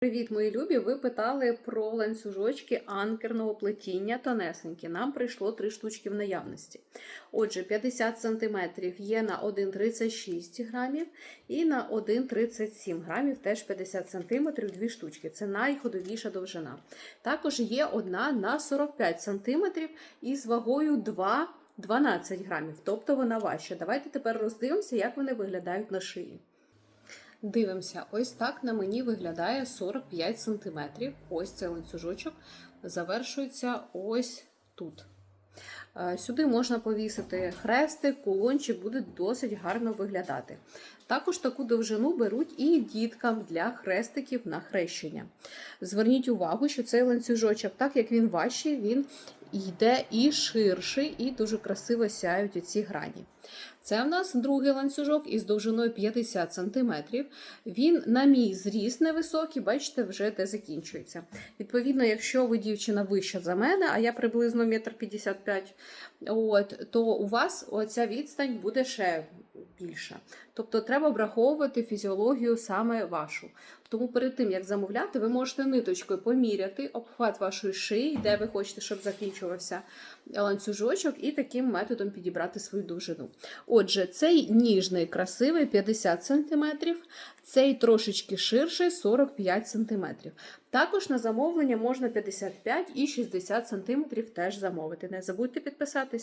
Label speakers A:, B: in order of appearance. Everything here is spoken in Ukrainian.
A: Привіт, мої любі! Ви питали про ланцюжочки анкерного плетіння тонесенькі. Нам прийшло три штучки в наявності. Отже, 50 см є на 1,36 грамів і на 1,37 грамів, теж 50 см, дві штучки. Це найходовіша довжина. Також є одна на 45 см із вагою 2 12 грамів, тобто вона важча. Давайте тепер роздивимося, як вони виглядають на шиї. Дивимося, ось так на мені виглядає 45 см. Ось цей ланцюжочок завершується ось тут. Е, Сюди можна повісити хрестик, кулончик, буде досить гарно виглядати. Також таку довжину беруть і діткам для хрестиків на хрещення. Зверніть увагу, що цей ланцюжочок, так як він важчий, він йде і ширший, і дуже красиво сяють оці грані. Це в нас другий ланцюжок із довжиною 50 см. Він, на мій зріст невисокий, бачите, вже де закінчується. Відповідно, якщо ви дівчина вища за мене, а я приблизно 1,55 м, то у вас оця відстань буде ще більша. Тобто треба враховувати фізіологію саме вашу. Тому перед тим, як замовляти, ви можете ниточкою поміряти обхват вашої шиї, де ви хочете, щоб закінчувався ланцюжочок, і таким методом підібрати свою довжину. Отже, цей ніжний, красивий 50 см, цей трошечки ширший 45 см. Також на замовлення можна 55 і 60 см теж замовити. Не забудьте підписатись.